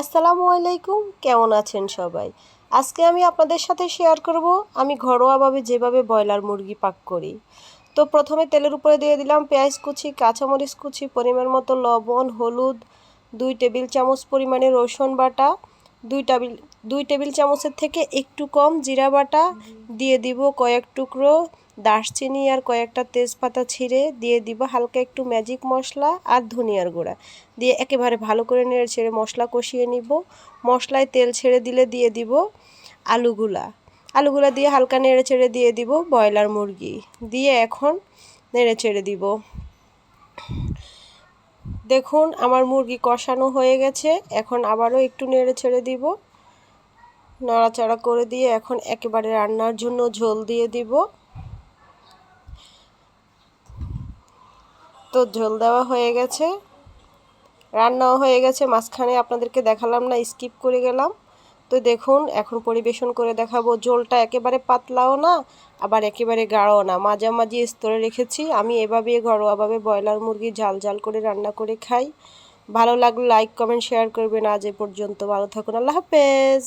আসসালামু আলাইকুম, কেমন আছেন সবাই? আজকে আমি আপনাদের সাথে শেয়ার করব আমি ঘরোয়াভাবে যেভাবে ব্রয়লার মুরগি পাক করি। তো প্রথমে তেলের উপরে দিয়ে দিলাম পেঁয়াজ কুচি, কাঁচামরিচ কুচি, পরিমাণ মতো লবণ, হলুদ, দুই টেবিল চামচ পরিমাণে রসুন বাটা দুই টেবিল দুই টেবিল চামচের থেকে একটু কম জিরা বাটা দিয়ে দিব কয়েক টুকরো দারচিনি আর কয়েকটা তেজপাতা ছিঁড়ে দিয়ে দিব হালকা একটু ম্যাজিক মশলা আর ধনিয়ার গুঁড়া। দিয়ে একেবারে ভালো করে নেড়ে ছেড়ে মশলা কষিয়ে নিব। মশলায় তেল ছেড়ে দিলে দিয়ে দিব আলুগুলা। আলুগুলা দিয়ে হালকা নেড়ে ছেড়ে দিয়ে দিব ব্রয়লার মুরগি। দিয়ে এখন নেড়ে ছেড়ে দিব। দেখুন, আমার মুরগি কষানো হয়ে গেছে। এখন আবারও একটু নেড়ে ছেড়ে দিব। নাড়াচাড়া করে দিয়ে এখন একেবারে রান্নার জন্য ঝোল দিয়ে দিব। তো ঝোল দেওয়া হয়ে গেছে। রান্নাও হয়ে গেছে। মাঝখানে আপনাদেরকে দেখালাম না, স্কিপ করে গেলাম। তো দেখুন, এখন পরিবেশন করে দেখাবো। ঝোলটা একেবারে পাতলাও না, আবার একেবারে গাঢ়ও না। মাঝামাঝি স্তরে রেখেছি। আমি এভাবে ঘরোয়াভাবে ব্রয়লার মুরগি ঝাল ঝাল করে রান্না করে খাই। ভালো লাগলে লাইক কমেন্ট শেয়ার করবেন। আজ এ পর্যন্ত। ভালো থাকুন। আল্লাহ হাফেজ।